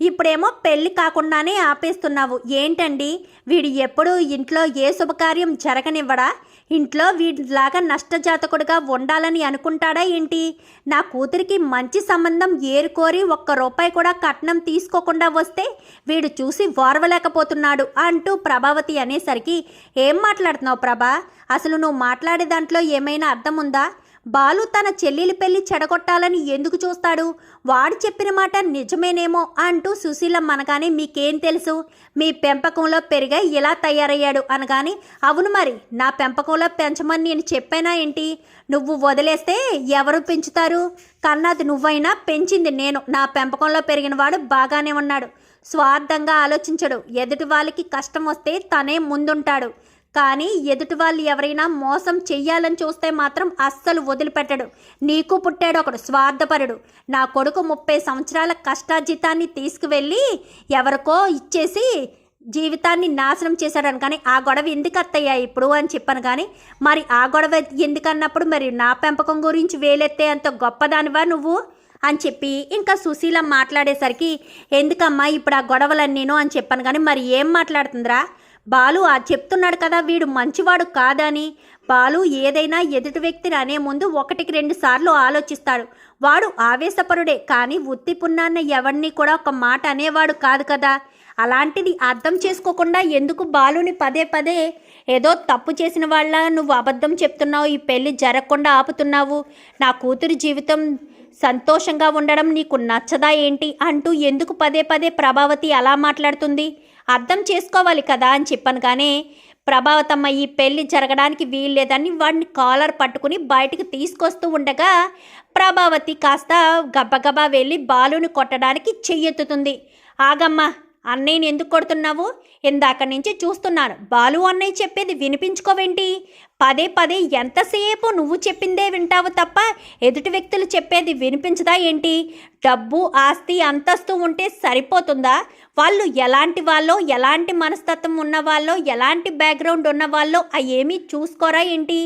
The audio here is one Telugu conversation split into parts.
ఇప్పుడేమో పెళ్ళి కాకుండానే ఆపేస్తున్నావు. ఏంటండి? వీడు ఎప్పుడు ఇంట్లో ఏ శుభకార్యం జరగనివ్వడా? ఇంట్లో వీడిలాగా నష్టజాతకుడుగా ఉండాలని అనుకుంటాడా ఏంటి? నా కూతురికి మంచి సంబంధం ఏరుకోరి ఒక్క రూపాయి కూడా కట్నం తీసుకోకుండా వస్తే వీడు చూసి ఓర్వలేకపోతున్నాడు అంటూ ప్రభావతి అనేసరికి ఏం మాట్లాడుతున్నావు ప్రభా? అసలు నువ్వు మాట్లాడే దాంట్లో ఏమైనా అర్థం ఉందా? బాలు తన చెల్లెలి పెళ్ళి చెడగొట్టాలని ఎందుకు చూస్తాడు? వాడు చెప్పిన మాట నిజమేనేమో అంటూ సుశీలం అనగానే మీకేం తెలుసు? మీ పెంపకంలో పెరిగా ఇలా తయారయ్యాడు అనగాని అవును మరి నా పెంపకంలో పెంచమని నేను చెప్పానా ఏంటి? నువ్వు వదిలేస్తే ఎవరు పెంచుతారు? కన్నది నువ్వైనా పెంచింది నేను. నా పెంపకంలో పెరిగిన వాడు బాగానే ఉన్నాడు. స్వార్థంగా ఆలోచించడు. ఎదుటి వాళ్ళకి కష్టం వస్తే తనే ముందుంటాడు. కానీ ఎదుటి వాళ్ళు ఎవరైనా మోసం చెయ్యాలని చూస్తే మాత్రం అస్సలు వదిలిపెట్టడు. నీకు పుట్టాడు ఒకడు స్వార్థపరుడు. నా కొడుకు ముప్పై సంవత్సరాల కష్టార్జితాన్ని తీసుకువెళ్ళి ఎవరికో ఇచ్చేసి జీవితాన్ని నాశనం చేశాడని కానీ ఆ గొడవ ఎందుకు అత్తయ్యా ఇప్పుడు అని చెప్పాను కానీ మరి ఆ గొడవ ఎందుకన్నప్పుడు మరి నా పెంపకం గురించి వేలెత్తే అంత గొప్పదానివా నువ్వు? అని చెప్పి ఇంకా సుశీల మాట్లాడేసరికి ఎందుకమ్మా ఇప్పుడు ఆ గొడవలన్నీను అని చెప్పాను కానీ మరి ఏం మాట్లాడుతుందిరా? బాలు ఆ చెప్తున్నాడు కదా వీడు మంచివాడు కాదని. బాలు ఏదైనా ఎదుటి వ్యక్తిని అనే ముందు ఒకటికి రెండు సార్లు ఆలోచిస్తాడు. వాడు ఆవేశపరుడే కానీ ఉత్తి పున్నాన్న ఎవరిని కూడా ఒక మాట అనేవాడు కాదు కదా. అలాంటిది అర్థం చేసుకోకుండా ఎందుకు బాలుని పదే పదే ఏదో తప్పు చేసిన వాళ్ళ నువ్వు అబద్ధం చెప్తున్నావు ఈ పెళ్ళి జరగకుండా ఆపుతున్నావు నా కూతురు జీవితం సంతోషంగా ఉండడం నీకు నచ్చదా ఏంటి అంటూ ఎందుకు పదే పదే ప్రభావతి అలా మాట్లాడుతుంది? అర్థం చేసుకోవాలి కదా అని చెప్పాను కానీ ప్రభావతమ్మ ఈ పెళ్ళి జరగడానికి వీల్లేదని వాడిని కాలర్ పట్టుకుని బయటికి తీసుకొస్తూ ఉండగా ప్రభావతి కాస్త గబగబా వెళ్ళి బాలుని కొట్టడానికి చెయ్యెత్తుతుంది. ఆగమ్మా అన్నయ్యని ఎందుకు కొడుతున్నావు? ఇందాక నుంచి చూస్తున్నాను. బాలు అన్నయ్య చెప్పేది వినిపించుకోవేంటి? పదే పదే ఎంతసేపు నువ్వు చెప్పిందే వింటావు తప్ప ఎదుటి వ్యక్తులు చెప్పేది వినిపించదా ఏంటి? డబ్బు ఆస్తి అంతస్తు ఉంటే సరిపోతుందా? వాళ్ళు ఎలాంటి వాళ్ళో ఎలాంటి మనస్తత్వం ఉన్న వాళ్ళో ఎలాంటి బ్యాక్గ్రౌండ్ ఉన్న వాళ్ళో ఏమీ చూసుకోరా ఏంటి?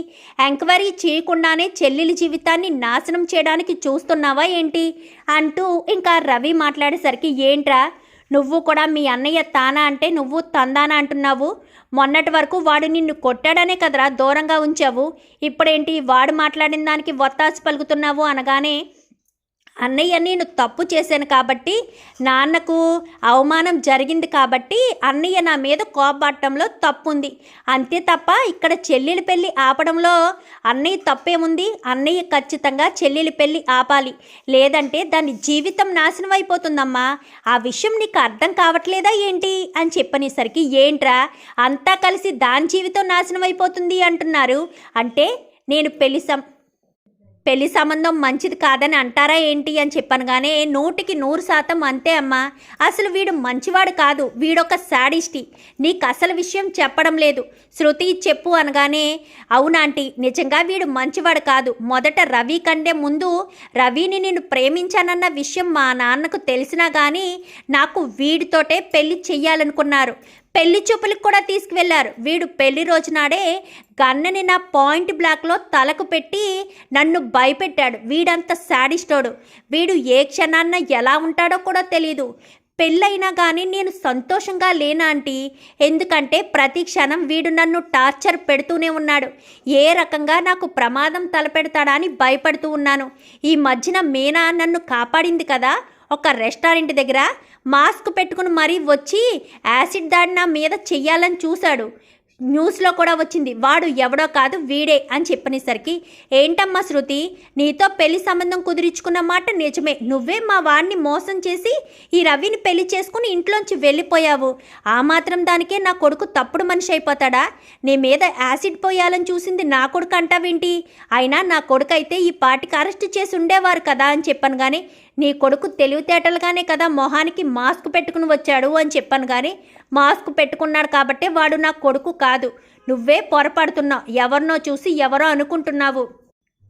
ఎంక్వైరీ చేయకుండానే చెల్లెలి జీవితాన్ని నాశనం చేయడానికి చూస్తున్నావా ఏంటి? అంటూ ఇంకా రవి మాట్లాడేసరికి ఏంట్రా? నువ్వు కూడా మీ అన్నయ్య తానా అంటే నువ్వు తందానా అంటున్నావు? మొన్నటి వరకు వాడు నిన్ను కొట్టాడనే కదరా దూరంగా ఉంచావు. ఇప్పుడేంటి వాడు మాట్లాడిన దానికి వత్తాసు పలుకుతున్నావు అనగానే అన్నయ్య నేను తప్పు చేశాను కాబట్టి నాన్నకు అవమానం జరిగింది కాబట్టి అన్నయ్య నా మీద కోపడటంలో తప్పు ఉంది అంతే తప్ప ఇక్కడ చెల్లెలి పెళ్ళి ఆపడంలో అన్నయ్య తప్పేముంది? అన్నయ్య ఖచ్చితంగా చెల్లెలి పెళ్ళి ఆపాలి. లేదంటే దాని జీవితం నాశనం అయిపోతుందమ్మా. ఆ విషయం నీకు అర్థం కావట్లేదా ఏంటి? అని చెప్పనేసరికి ఏంట్రా? అంతా కలిసి దాని జీవితం నాశనం అయిపోతుంది అంటున్నారు. అంటే నేను పెళ్ళి సం పెళ్ళి సంబంధం మంచిది కాదని అంటారా ఏంటి అని చెప్పాను కానీ నూటికి నూరు శాతం అంతే అమ్మా. అసలు వీడు మంచివాడు కాదు వీడొక శాడిస్టి. నీకు అసలు విషయం చెప్పడం లేదు. శృతి చెప్పు అనగానే అవునాంటీ నిజంగా వీడు మంచివాడు కాదు. మొదట రవి కంటే ముందు రవిని నేను ప్రేమించానన్న విషయం మా నాన్నకు తెలిసినా కానీ నాకు వీడితోటే పెళ్ళి చెయ్యాలనుకున్నారు. పెళ్ళి చూపులకు కూడా తీసుకువెళ్ళారు. వీడు పెళ్ళి రోజునాడే గన్నని నా పాయింట్ బ్లాక్లో తలకు పెట్టి నన్ను భయపెట్టాడు. వీడంత శాడిస్టోడు. వీడు ఏ క్షణాన్న ఎలా ఉంటాడో కూడా తెలియదు పెళ్ళైనా కానీ నేను సంతోషంగా లేనా ఆంటీ? ఎందుకంటే ప్రతి క్షణం వీడు నన్ను టార్చర్ పెడుతూనే ఉన్నాడు. ఏ రకంగా నాకు ప్రమాదం తలపెడతాడా అని భయపడుతూ ఉన్నాను. ఈ మధ్యన మీనా నన్ను కాపాడింది కదా? ఒక రెస్టారెంట్ దగ్గర మాస్క్ పెట్టుకుని మరీ వచ్చి యాసిడ్ దాడి నా మీద చెయ్యాలని చూశాడు. న్యూస్లో కూడా వచ్చింది వాడు ఎవడో కాదు వీడే అని చెప్పనేసరికి ఏంటమ్మా శృతి నీతో పెళ్ళి సంబంధం కుదిరించుకున్న మాట నిజమే. నువ్వే మా వాడిని మోసం చేసి ఈ రవిని పెళ్ళి చేసుకుని ఇంట్లోంచి వెళ్ళిపోయావు. ఆ మాత్రం దానికే నా కొడుకు తప్పుడు మనిషి అయిపోతాడా? నీ మీద యాసిడ్ పోయాలని చూసింది నా కొడుకు అంటావేంటి? అయినా నా కొడుకు అయితే ఈ పాటికి అరెస్ట్ చేసి ఉండేవారు కదా అని చెప్పాను కానీ నీ కొడుకు తెలివితేటలుగానే కదా మొహానికి మాస్క్ పెట్టుకుని వచ్చాడు అని చెప్పాను కానీ మాస్క్ పెట్టుకున్నాడు కాబట్టి వాడు నా కొడుకు కాదు. నువ్వే పొరపడుతున్నావు. ఎవరినో చూసి ఎవరో అనుకుంటున్నావు?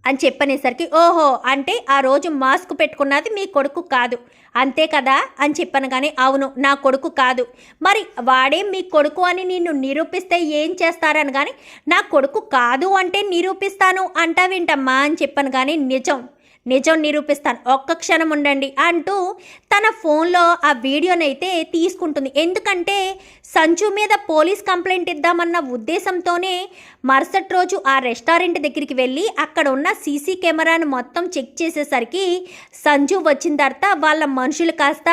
అని చెప్పనేసరికి ఓహో అంటే ఆ రోజు మాస్క్ పెట్టుకున్నది మీ కొడుకు కాదు. అంతే కదా? అని చెప్పాను కానీ అవును నా కొడుకు కాదు. మరి వాడే మీ కొడుకు అని నిన్ను నిరూపిస్తే ఏం చేస్తారని కానీ నా కొడుకు కాదు అంటే నిరూపిస్తాను అంటావేంటమ్మా అని చెప్పాను కానీ నిజం. నిజం నిరూపిస్తాను. ఒక్క క్షణం ఉండండి అంటూ తన ఫోన్లో ఆ వీడియోనైతే తీసుకుంటుంది. ఎందుకంటే సంజు మీద పోలీస్ కంప్లైంట్ ఇద్దామన్న ఉద్దేశంతోనే మరుసటి రోజు ఆ రెస్టారెంట్ దగ్గరికి వెళ్ళి అక్కడ ఉన్న సీసీ కెమెరాను మొత్తం చెక్ చేసేసరికి సంజు వచ్చిన తర్వాత వాళ్ళ మనుషులు కాస్త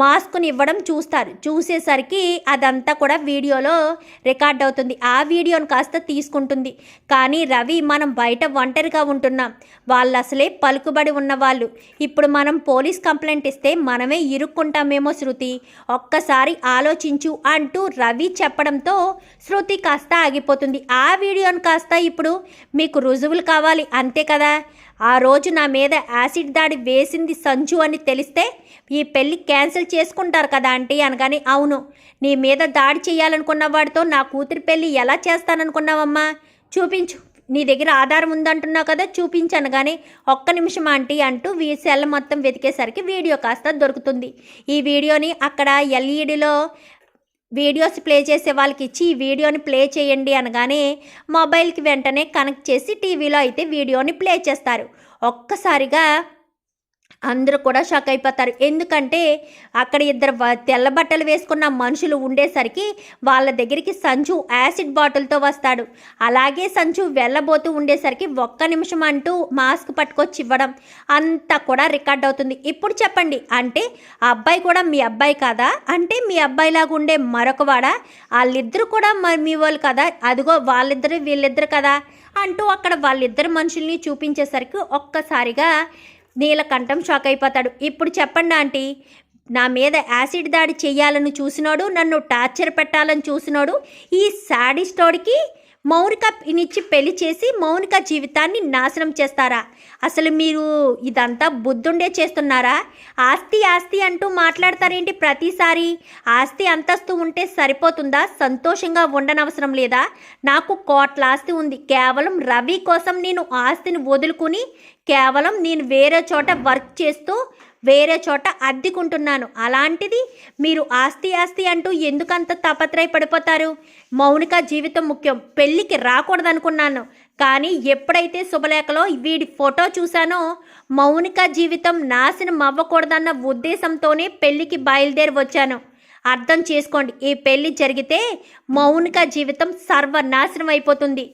మాస్క్ని ఇవ్వడం చూస్తారు. చూసేసరికి అదంతా కూడా వీడియోలో రికార్డ్ అవుతుంది ఆ వీడియోని కాస్త తీసుకుంటుంది. కానీ రవి మనం బయట ఒంటరిగా ఉంటున్నాం. వాళ్ళు అసలే పలుకుబడి ఉన్నవాళ్ళు. ఇప్పుడు మనం పోలీస్ కంప్లైంట్ ఇస్తే మనమే ఇరుక్కుంటామేమో శృతి. ఒక్కసారి ఆలోచించు అంటూ రవి చెప్పడంతో శృతి కాస్త ఆగిపోతుంది. ఆ వీడియోని కాస్త ఇప్పుడు మీకు రుజువులు కావాలి. అంతే కదా? ఆ రోజు నా మీద యాసిడ్ దాడి వేసింది సంజు అని తెలిస్తే ఈ పెళ్ళి క్యాన్సిల్ చేసుకుంటారు కదా ఆంటీ అనగానే అవును. నీ మీద దాడి చేయాలనుకున్న వాడితో నా కూతురి పెళ్ళి ఎలా చేస్తాననుకున్నావమ్మా? చూపించు. నీ దగ్గర ఆధారం ఉందంటున్నావు కదా చూపించాను కానీ ఒక్క నిమిషం ఆంటీ అంటూ వీ సెల్ మొత్తం వెతికేసరికి వీడియో కాస్త దొరుకుతుంది. ఈ వీడియోని అక్కడ ఎల్ఈడిలో వీడియోస్ ప్లే చేసే వాళ్ళకి ఇచ్చి ఈ వీడియోని ప్లే చేయండి అనగానే మొబైల్కి వెంటనే కనెక్ట్ చేసి టీవీలో అయితే వీడియోని ప్లే చేస్తారు. ఒక్కసారిగా అందరూ కూడా షాక్ అయిపోతారు. ఎందుకంటే అక్కడ ఇద్దరు తెల్ల బట్టలు వేసుకున్న మనుషులు ఉండేసరికి వాళ్ళ దగ్గరికి సంచు యాసిడ్ బాటిల్తో వస్తాడు. అలాగే సంచు వెళ్ళబోతూ ఉండేసరికి ఒక్క నిమిషం అంటూ మాస్క్ పట్టుకొచ్చి ఇవ్వడం అంతా కూడా రికార్డ్ అవుతుంది. ఇప్పుడు చెప్పండి అంటే అబ్బాయి కూడా మీ అబ్బాయి కాదా? అంటే మీ అబ్బాయిలాగా ఉండే మరొకవాడా వాళ్ళిద్దరు కూడా మరి మీ వాళ్ళు కదా? అదిగో వాళ్ళిద్దరు వీళ్ళిద్దరు కదా? అంటూ అక్కడ వాళ్ళిద్దరు మనుషుల్ని చూపించేసరికి ఒక్కసారిగా నీలకంఠం షాక్ అయిపోతాడు. ఇప్పుడు చెప్పండి ఆంటీ నా మీద యాసిడ్ దాడి చేయాలని చూసినోడు నన్ను టార్చర్ పెట్టాలని చూసినోడు ఈ శాడిస్టోడికి మౌనిక ఇనిచ్చి పెళ్ళి చేసి మౌనిక జీవితాన్ని నాశనం చేస్తారా? అసలు మీరు ఇదంతా బుద్ధుండే చేస్తున్నారా? ఆస్తి ఆస్తి అంటూ మాట్లాడతారేంటి ప్రతిసారి? ఆస్తి అంతస్తు ఉంటే సరిపోతుందా? సంతోషంగా ఉండనవసరం లేదా? నాకు కోట్ల ఆస్తి ఉంది. కేవలం రవి కోసం నేను ఆస్తిని వదులుకుని కేవలం నేను వేరే చోట వర్క్ చేస్తూ వేరే చోట అద్దెకుంటున్నాను. అలాంటిది మీరు ఆస్తి ఆస్తి అంటూ ఎందుకంత తపత్రయపడిపోతారు? మౌనిక జీవితం ముఖ్యం. పెళ్ళికి రాకూడదనుకున్నాను. కానీ ఎప్పుడైతే శుభలేఖలో వీడి ఫోటో చూశానో మౌనిక జీవితం నాశనం అవ్వకూడదన్న ఉద్దేశంతోనే పెళ్ళికి బయలుదేరి వచ్చాను. అర్థం చేసుకోండి. ఈ పెళ్ళి జరిగితే మౌనిక జీవితం సర్వనాశనం అయిపోతుంది.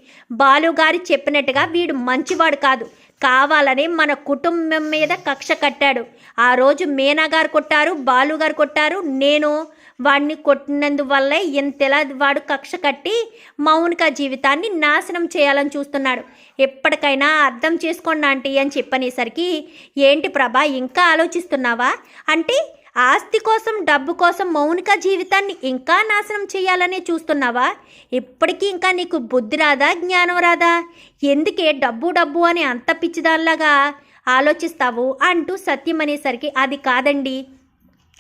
బాలుగారి చెప్పినట్టుగా వీడు మంచివాడు కాదు. కావాలని మన కుటుంబం మీద కక్ష కట్టాడు. ఆ రోజు మీనా గారు కొట్టారు బాలు గారు కొట్టారు. నేను వాడిని కొట్టినందువల్లే ఇంతలా వాడు కక్ష కట్టి మౌనిక జీవితాన్ని నాశనం చేయాలని చూస్తున్నాడు. ఎప్పటికైనా అర్థం చేసుకోండి ఆంటీ అని చెప్పనేసరికి ఏంటి ప్రభా ఇంకా ఆలోచిస్తున్నావా? అంటే ఆస్తి కోసం డబ్బు కోసం మౌనిక జీవితాన్ని ఇంకా నాశనం చేయాలనే చూస్తున్నావా? ఇప్పటికీ ఇంకా నీకు బుద్ధి రాదా జ్ఞానం రాదా? ఎందుకే డబ్బు డబ్బు అని అంత పిచ్చిదాల్లాగా ఆలోచిస్తావు అంటూ సత్యం అనేసరికి అది కాదండి.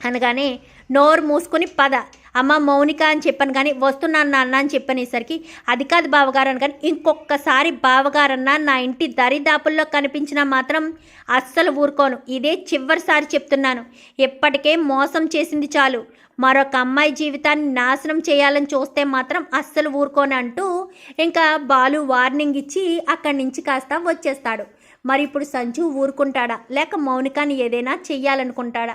అనగానే నోరు మూసుకొని పద. అమ్మ మౌనిక అని చెప్పాను కానీ వస్తున్నాను నాన్న అని చెప్పనేసరికి అది కాదు బావగారు అని కానీ ఇంకొకసారి బావగారన్న నా ఇంటి దరిదాపుల్లో కనిపించినా మాత్రం అస్సలు ఊరుకోను. ఇదే చివరిసారి చెప్తున్నాను. ఎప్పటికే మోసం చేసింది చాలు. మరొక అమ్మాయి జీవితాన్ని నాశనం చేయాలని చూస్తే మాత్రం అస్సలు ఊరుకోను అంటూ ఇంకా బాలు వార్నింగ్ ఇచ్చి అక్కడి నుంచి కాస్త వచ్చేస్తాడు. మరి ఇప్పుడు సంజు ఊరుకుంటాడా? లేక మౌనికాని ఏదైనా చెయ్యాలనుకుంటాడా?